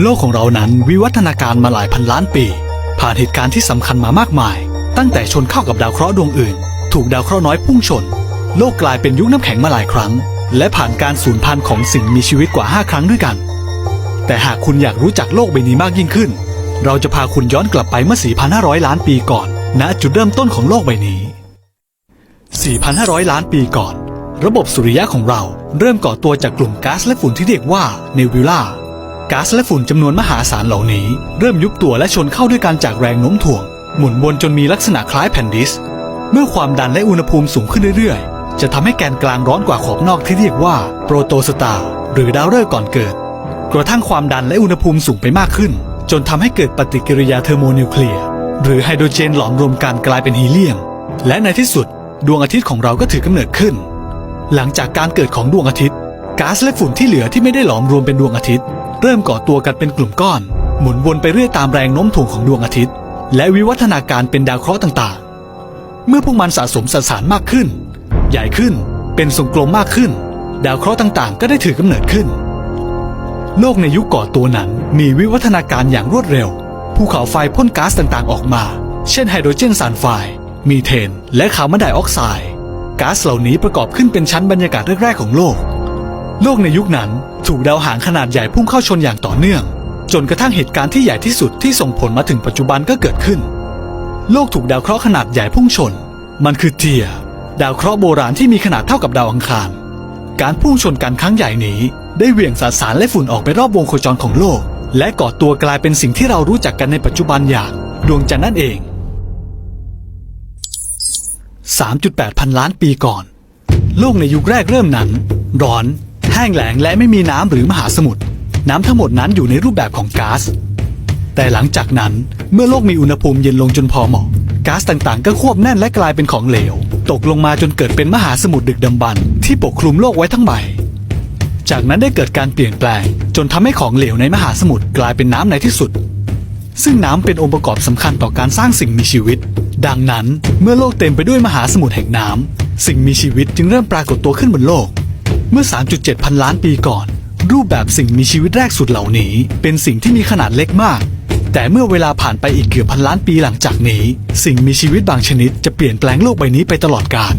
โลกของเรานั้นวิวัฒนาการมาหลายพันล้านปี ผ่านเหตุการณ์ที่สำคัญมามากมาย ตั้งแต่ชนเข้ากับดาวเคราะห์ดวงอื่น ถูกดาวเคราะห์น้อยพุ่งชน โลกกลายเป็นยุคน้ำแข็งมาหลายครั้ง และผ่านการสูญพันธุ์ของสิ่งมีชีวิตกว่า 5 ครั้งด้วยกัน แต่หากคุณอยากรู้จักโลกใบนี้มากยิ่งขึ้น เราจะพาคุณย้อนกลับไปเมื่อ 4,500 ล้านปีก่อน ณ จุดเริ่มต้นของโลกใบนี้ 4,500 ล้านปีก่อน ระบบสุริยะของเราเริ่มก่อตัวจากกลุ่มก๊าซและฝุ่นที่เรียกว่าเนวิล่า ก๊าซและฝุ่นจำนวนมหาศาลเหล่านี้ เริ่มยุบตัวและชนเข้าด้วยกันจากแรงโน้มถ่วง หมุนวนจนมีลักษณะคล้ายแผ่นดิส เมื่อความดันและอุณหภูมิสูงขึ้นเรื่อยๆ จะทำให้แกนกลางร้อนกว่าขอบนอกที่เรียกว่าโปรโตสตาร์หรือดาวฤกษ์ก่อนเกิด กระทั่งความดันและอุณหภูมิสูงไปมากขึ้น จนทำให้เกิดปฏิกิริยาเทอร์โมนิวเคลียร์หรือไฮโดรเจนหลอมรวมกันกลายเป็นฮีเลียม และในที่สุด ดวงอาทิตย์ของเราก็ถือกำเนิดขึ้น หลังจากการเกิดของดวงอาทิตย์ก๊าซและฝุ่นที่เหลือที่ไม่ได้หลอมรวมเป็นดวงอาทิตย์ เริ่มก่อตัวกันเป็นกลุ่มก้อน หมุนวนไปเรื่อยตามแรงโน้มถ่วงของดวงอาทิตย์ และวิวัฒนาการเป็นดาวเคราะห์ต่างๆ เมื่อพวกมันสะสมสสารมากขึ้น ใหญ่ขึ้นเป็นทรงกลมมากขึ้น ดาวเคราะห์ต่างๆ ก็ได้ถือกำเนิดขึ้น โลกในยุคก่อตัวนั้นมีวิวัฒนาการอย่างรวดเร็วภูเขาไฟพ่นก๊าซต่างๆออกมา เช่นไฮโดรเจนซัลไฟด์มีเทน และคาร์บอนไดออกไซด์ก๊าซเหล่านี้ประกอบขึ้นเป็นชั้นบรรยากาศแรกๆของโลก โลกในยุคนั้นถูกดาวหางขนาดใหญ่พุ่งเข้าชนอย่างต่อเนื่อง จนกระทั่งเหตุการณ์ที่ใหญ่ที่สุดที่ส่งผลมาถึงปัจจุบันก็เกิดขึ้น โลกถูกดาวเคราะห์ขนาดใหญ่พุ่งชน มันคือเทีย ดาวเคราะห์โบราณที่มีขนาดเท่ากับดาวอังคาร การพุ่งชนกันครั้งใหญ่นี้ ได้เหวี่ยงสสารและฝุ่นออกไปรอบวงโคจรของโลก และก่อตัวกลายเป็นสิ่งที่เรารู้จักกันในปัจจุบันอย่าง ดวงจันทร์นั่นเอง 3.8 พันล้านปีก่อน โลกในยุคแรกเริ่มนั้น ร้อน แห้งแล้งและไม่มีน้ำหรือมหาสมุทรน้ำทั้งหมดนั้นอยู่ในรูปแบบของก๊าซแต่หลังจากนั้นเมื่อโลกมีอุณหภูมิเย็นลงจนพอเหมาะก๊าซต่างๆ ก็ควบแน่นและกลายเป็นของเหลว ตกลงมาจนเกิดเป็นมหาสมุทรดึกดำบรรพ์ที่ปกคลุมโลกไว้ทั้งใบ จากนั้นได้เกิดการเปลี่ยนแปลง จนทำให้ของเหลวในมหาสมุทรกลายเป็นน้ำในที่สุด ซึ่งน้ำเป็นองค์ประกอบสำคัญต่อการสร้างสิ่งมีชีวิต ดังนั้นเมื่อโลกเต็มไปด้วยมหาสมุทรแห่งน้ำสิ่งมีชีวิตจึงเริ่มปรากฏตัวขึ้นบนโลก เมื่อ 3.7 พันล้านปีก่อน รูปแบบสิ่งมีชีวิตแรกสุดเหล่านี้ เป็นสิ่งที่มีขนาดเล็กมาก แต่เมื่อเวลาผ่านไปอีกเกือบพันล้านปีหลังจากนี้ สิ่งมีชีวิตบางชนิดจะเปลี่ยนแปลงโลกใบนี้ไปตลอดกาล